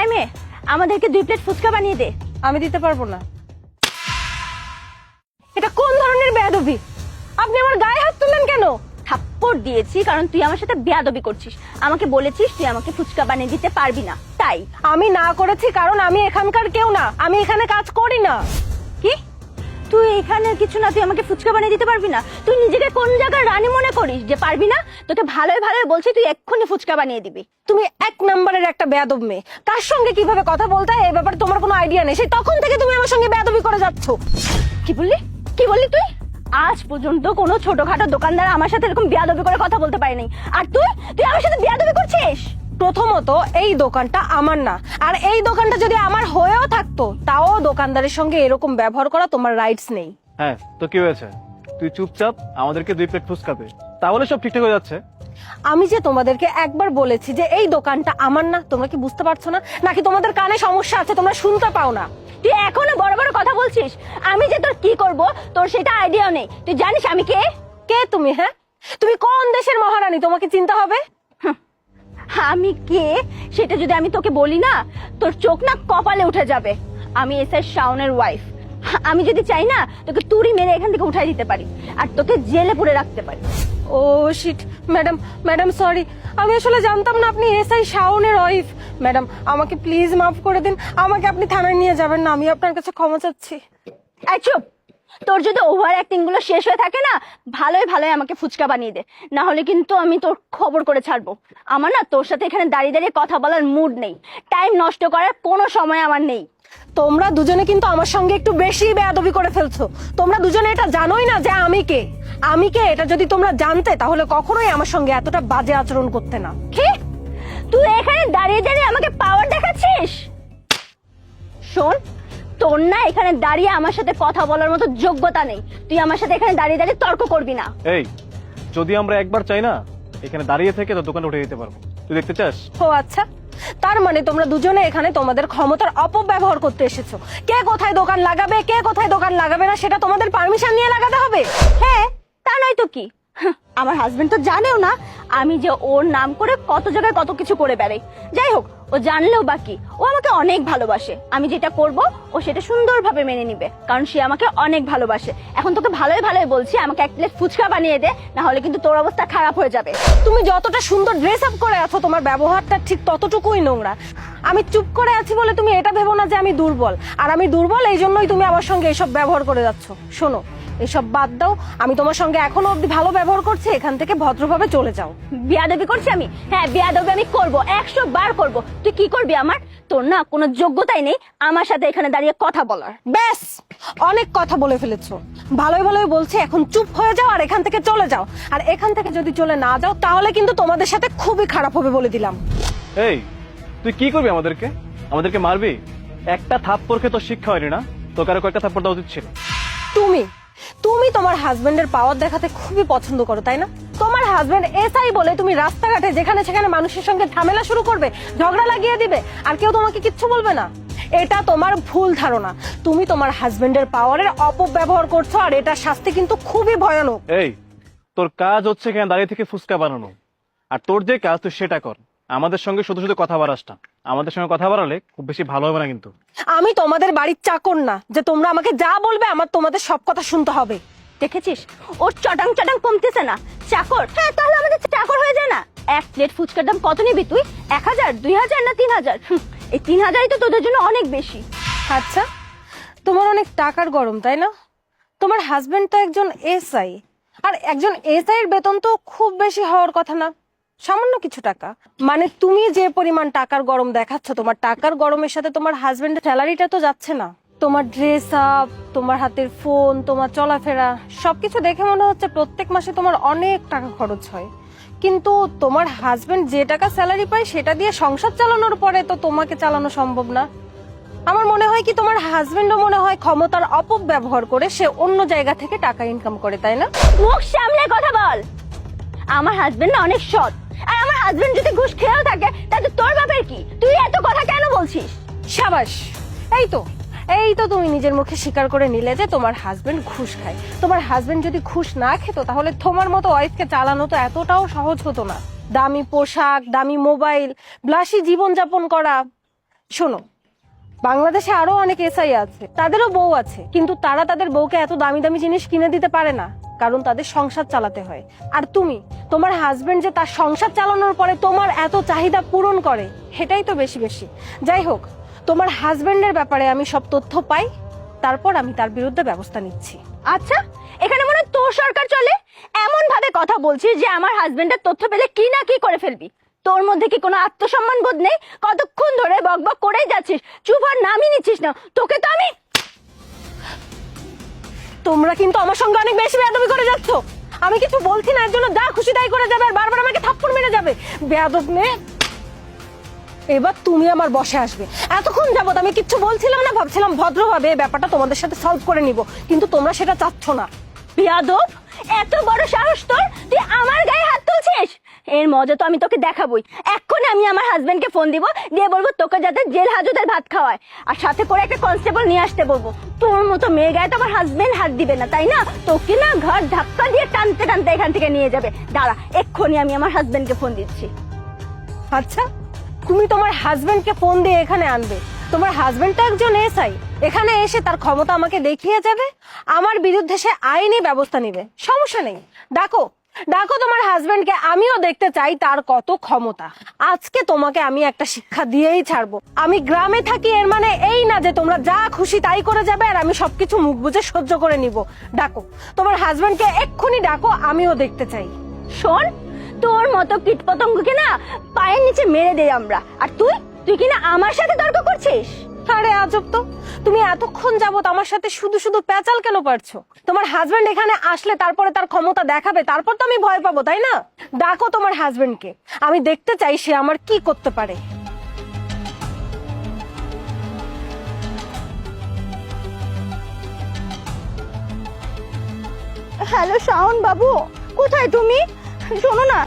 এই মেয়ে আমাদেরকে দুই প্লেট ফুচকা বানিয়ে দে। আমি দিতে পারব না। এটা কোন ধরনের বেয়াদবি? আপনি আমার গায়ে হাত তুললেন কেন? থাপ্পড় দিয়েছি কারণ তুই আমার সাথে বেয়াদবি করছিস। আমাকে বলেছিস তুই আমাকে ফুচকা বানিয়ে দিতে পারবি না। তাই। আমি না করেছি কারণ আমি এখানকার কেউ না। আমি এখানে কাজ করি না। তুই এখানে কিছু না, তুই আমাকে ফুচকা বানিয়ে দিতে পারবি না? তুই নিজেকে কোন জায়গায় রানী মনে করিস যে পারবি না? তোকে ভালোই ভালোই বলছি, তুই এক্ষুনি ফুচকা বানিয়ে দিবি। তুমি এক নম্বরের একটা বেয়াদব মেয়ে। কার সঙ্গে কীভাবে কথা বলতে হয় এই ব্যাপারে তোমার কোনো আইডিয়া নেই। সেই তখন থেকে তুমি আমার সঙ্গে বেয়াদবি করে যাচ্ছ। কি বললি? কি বললি তুই? আজ পর্যন্ত কোনো ছোটখাটো দোকানদার আমার সাথে এরকম বেয়াদবি করে কথা বলতে পারেনি। আর তুই? তুই আমার সাথে বেয়াদবি করছিস? প্রথমত এই দোকানটা আমার না। আর এই দোকানটা যদি আমার হয়েও থাকতো তাও দোকানদারের সঙ্গে এরকম ব্যবহার করা তোমার রাইটস নেই। হ্যাঁ তো কি হয়েছে? তুই চুপচাপ আমাদেরকে দুই প্লেট ফুচকা দে। তাহলে সব ঠিকঠাক হয়ে যাচ্ছে। আমি যে তোমাদেরকে একবার বলেছি যে এই দোকানটা আমার না তোমরা কি বুঝতে পারছ না? নাকি তোমাদের কানে সমস্যা আছে তোমরা শুনতে পাও না? তুই এখনও বড় বড় কথা বলছিস? আমি যে তোর কি করব তোর সেটা আইডিয়া নেই। তুই জানিস আমি কে? কে তুমি হ্যাঁ? তুমি কোন দেশের মহারানী তোমাকে চিন্তা হবে? আমি কে? সেটা যদি আমি তোকে বলি না তোর চোখ না কপালে উঠে যাবে। আমি এস এর শাওনের ওয়াইফ আমি যদি চাই না তোকে তুড়ি মেরে এখান থেকে উঠাই দিতে পারি আর তোকে জেলে পুরে রাখতে পারি। ও শিট ম্যাডাম ম্যাডাম সরি আমি আসলে জানতাম না আপনি এসআই শাওনের ওয়াইফ ম্যাডাম আমাকে প্লিজ মাফ করে দিন। আমাকে আপনি থানায় নিয়ে যাবেন না আমি আপনার কাছে ক্ষমা চাচ্ছি। এই চুপ! তোর যদি ওভার অ্যাক্টিংগুলো শেষ হয়ে থাকে না ভালোই ভালোই আমাকে ফুচকা বানিয়ে দে। না হলে কিন্তু আমি তোর খবর করে ছাড়বো। আমার না তোর সাথে এখানে দাঁড়িয়ে দাঁড়িয়ে কথা বলার মুড নেই। টাইম নষ্ট করার কোনো সময় আমার নেই। তোমরা দুজনে কিন্তু আমার সঙ্গে একটু বেশি বেয়াদবি করে ফেলছো। তোমরা দুজনে এটা জানোই না যে আমি কে। আমি কে? এটা যদি তোমরা জানতে তাহলে কখনোই আমার সঙ্গে এতটা বাজে আচরণ করতে না। কি? তুই এখানে দাঁড়িয়ে দাঁড়িয়ে আমাকে পাওয়ার দেখাচ্ছিস? শোন তোর না এখানে দাঁড়িয়ে আমার সাথে কথা বলার মতো যোগ্যতা নেই। তুই আমার সাথে এখানে দাঁড়িয়ে দাঁড়িয়ে তর্ক করবি না। এই যদি আমরা একবার চাই না এখানে দাঁড়িয়ে থেকে তো দোকানে উঠে দিতে পারব। তুই দেখতে চাস? ও আচ্ছা। তার মানে তোমরা দুজনে এখানে তোমাদের ক্ষমতার অপব্যবহার করতে এসেছ। কে কোথায় দোকান লাগাবে কে কোথায় দোকান লাগাবে না সেটা তোমাদের পারমিশন নিয়ে লাগাতে হবে। হ্যাঁ তা নয় তো কি? আমার হাজবেন্ড তো জানেও না আমি যে ওর নাম করে কত জায়গায় কত কিছু করে বেড়াই। যাই হোক, ও জানলেও বাকি ও আমাকে অনেক ভালোবাসে। আমি যেটা করব, ও সেটা সুন্দরভাবে মেনে নিবে, কারণ সে আমাকে অনেক ভালোবাসে। এখন তোকে ভালোই ভালোই বলছি, আমাকে এক প্লেট ফুচকা বানিয়ে দে না হলে কিন্তু তোর অবস্থা খারাপ হয়ে যাবে। তুমি যতটা সুন্দর ড্রেস আপ করে আছো, তোমার ব্যবহারটা ঠিক ততটুকুই নোংরা। আমি চুপ করে আছি বলে তুমি এটা ভেবো না যে আমি দুর্বল। আর আমি দুর্বল এই জন্যই তুমি আমার সঙ্গে এসব ব্যবহার করে যাচ্ছ। শোনো এসব বাদ দাও। আমি তোমার সঙ্গে এখনও অব্দি ভালো ব্যবহার করছি এখান থেকে ভদ্রভাবে চলে যাও। বিয়াদবি করছি আমি? হ্যাঁ বিয়াদবি আমি করব একশো বার করব। তুই কি করবি আমার? তোর না কোনো যোগ্যতাই নেই আমার সাথে এখানে দাঁড়িয়ে কথা বলার। ব্যাস! অনেক কথা বলে ফেলেছো। ভালোই ভালোই বলছি এখন চুপ হয়ে যাও আর এখান থেকে চলে যাও। আর এখান থেকে যদি চলে না যাও তাহলে কিন্তু তোমাদের সাথে খুবই খারাপ হবে বলে দিলাম। এই তুই কি করবি আমাদেরকে? আমাদেরকে মারবি? একটা থাপ্পড়কে তো শিক্ষা হয়নি না? তোকে আরও কয়েকটা থাপ্পড় দেওয়া উচিত ছিল। তুমি তুমি তোমার হাজবেন্ডের পাওয়ার দেখাতে খুবই পছন্দ করো, তাই না? তোমার হাজবেন্ড এসআই বলে তুমি রাস্তাঘাটে যেখানে সেখানে মানুষের সঙ্গে ঝামেলা শুরু করবে, ঝগড়া লাগিয়ে দিবে, আর কেউ তোমাকে কিচ্ছু বলবে না। এটা তোমার ভুল ধারণা। তুমি তোমার হাজবেন্ডের পাওয়ারের অপব্যবহার করছ, আর এটা শাস্তি কিন্তু খুবই ভয়ানক। এই, তোর কাজ হচ্ছে এখানে দাঁড়িয়ে থেকে ফুচকা বানানো। আর তোর যে কাজ, তুই সেটা কর। আমাদের সঙ্গে শুধু শুধু কথা বাড়াস আমাদের সঙ্গে কথা বাড়ালে খুব বেশি ভালো হবে না কিন্তু। আমি তোমাদের বাড়ির চাকর না যে তোমরা আমাকে যা বলবে আমার তোমাদের সব কথা শুনতে হবে। দেখেছিস? ওর চটাং চটাং কমতেছে না। চাকর? হ্যাঁ তাহলে আমাদের চাকর হয়ে যায় না। এক প্লেট ফুচকার দাম কত নিবি তুই? এক হাজার দুই হাজার না তিন হাজার? এই তিন হাজারই তো তোদের জন্য অনেক বেশি। আচ্ছা তোমার অনেক টাকার গরম তাই না? তোমার হাজবেন্ড তো একজন এসআই আর একজন এসআই এর বেতন তো খুব বেশি হওয়ার কথা না। সামান্য কিছু টাকা। মানে তুমি যে পরিমাণ টাকার গরম দেখাচ্ছ, তোমার টাকার গরমের সাথে তোমার হাজবেন্ডের স্যালারিটা তো যাচ্ছে না। তোমার ড্রেস আপ তোমার হাতের ফোন তোমার চলাফেরা, সবকিছু দেখে মনে হচ্ছে প্রত্যেক মাসে তোমার অনেক টাকা খরচ হয়। কিন্তু তোমার হাজবেন্ড যে টাকা স্যালারি পায়, সেটা দিয়ে সংসার চালানোর পরে তো তোমাকে চালানো সম্ভব না। আমার মনে হয় কি, তোমার হাজবেন্ডও মনে হয় ক্ষমতার অপব্যবহার করে সে অন্য জায়গা থেকে টাকা ইনকাম করে, তাই না? মুখ সামলে কথা বল। আমার হাজবেন্ড অনেক সৎ। আর আমার হাজবেন্ড যদি ঘুষ খেয়েও থাকে তাতে তোর বাপের কি? তুই এত কথা কেন বলছিস? সাবাস, এই তো এই তো তুমি নিজের মুখে স্বীকার করে নিলে যে তোমার হাজবেন্ড ঘুষ খায়। তোমার হাজবেন্ড যদি ঘুষ না খেত, তাহলে তোমার মতো ওয়াইফকে চালানো তো এতটাও সহজ হতো না। দামি পোশাক, দামি মোবাইল ব্লাসি জীবনযাপন করা। শোনো, বাংলাদেশে আরও অনেক এসআই আছে, তাদেরও বউ আছে, কিন্তু তারা তাদের বউকে এত দামি দামি জিনিস কিনে দিতে পারে না। কারণ তাদের সংসার চালাতে হয়। আর তুমি, তোমার হাজবেন্ড যে তার সংসার চালানোর পরে তোমার এত চাহিদা পূরণ করে, সেটাই তো বেশি বেশি। যাই হোক, তোমার হাজবেন্ডের ব্যাপারে আমি সব তথ্য পাই, তারপর আমি তার বিরুদ্ধে ব্যবস্থা নিচ্ছি। আচ্ছা এখানে মনে হয় তোর সরকার চলে? এমন ভাবে কথা বলছিস যে আমার হাজবেন্ডের তথ্য পেলে কি না কি করে ফেলবি? তোর মধ্যে কি কোনো আত্মসম্মান বোধ নেই? কতক্ষণ ধরে বকবক করেই যাচ্ছিস? চুপ আর নামই নিচ্ছিস না। তোকে তো আমি তোমরা কিন্তু আমার সঙ্গে অনেক বেশি বেয়াদবি করে যাচ্ছ। আমি কিছু বলছি না, এর জন্য যা খুশি তাই করে যাবে, আর বারবার আমাকে থাপ্পড় মেরে যাবে। বেয়াদব মেয়ে, এবার তুমি আমার বসে আসবে। এতক্ষণ যাবত আমি কিচ্ছু বলছিলাম না, ভাবছিলাম ভদ্রভাবে ব্যাপারটা তোমাদের সাথে সলভ করে নিব। কিন্তু তোমরা সেটা চাচ্ছ না। বিয়াদব, এত বড় সাহস তোর, তুই আমার গায়ে হাত তুলছিস? এর মজা তো আমি তোকে দেখাবই। এক্ষুনি আমি আমার হাজবেন্ডকে ফোন দিব, দিয়ে বলব তোকে যাতে জেল হাজতের ভাত খাওয়ায়। আর সাথে করে একটা কনস্টেবল নিয়ে আসতে বলব। তোর মতো মেয়ে গায়ে তো আমার হাজবেন্ড হাত দিবে না, তাই না? তোকে না ঘর ধাক্কা দিয়ে টানতে টানতে এখান থেকে নিয়ে যাবে। দাঁড়া, এক্ষুনি আমি আমার হাজবেন্ডকে ফোন দিচ্ছি। আচ্ছা তুমি তোমার হাজবেন্ডকে ফোন দিয়ে এখানে আনবে। তোমার হাজবেন্ড তো একজন এসআই এখানে এসে তার ক্ষমতা আমাকে দেখিয়ে যাবে। আমার বিরুদ্ধে সে আইনি ব্যবস্থা নেবে, সমস্যা নেই। ডাকো ডাকো তোমার হাজবেন্ডকে, আমিও দেখতে চাই তার কত ক্ষমতা। আজকে তোমাকে আমি একটা শিক্ষা দিয়েই ছাড়বো। আমি গ্রামে থাকি, এর মানে এই না যে তোমরা যা খুশি তাই করে যাবে আর আমি সবকিছু মুখ বুঝে সহ্য করে নিব। ডাকো, তোমার হাজবেন্ডকে এক্ষুনি ডাকো, আমিও দেখতে চাই। শোন, তোর মতো কীটপতঙ্গকে না পায়ের নিচে মেরে দেই আমরা। আর তুই তুই কিনা আমার সাথে তর্ক করছিস? আরে আজব তো। তুমি এতক্ষণ যাবত আমার সাথে শুধু শুধু কেন পারছ? তোমার হাজবেন্ড এখানে আসলে তারপরে তার ক্ষমতা দেখাবে, তারপর তো আমি ভয় পাবো, তাই না? ডাকো তোমার হাজবেন্ডকে আমি দেখতে চাই সে আমার কি করতে পারে। হ্যালো শাওন বাবু। কোথায় তুমি? শোনো না।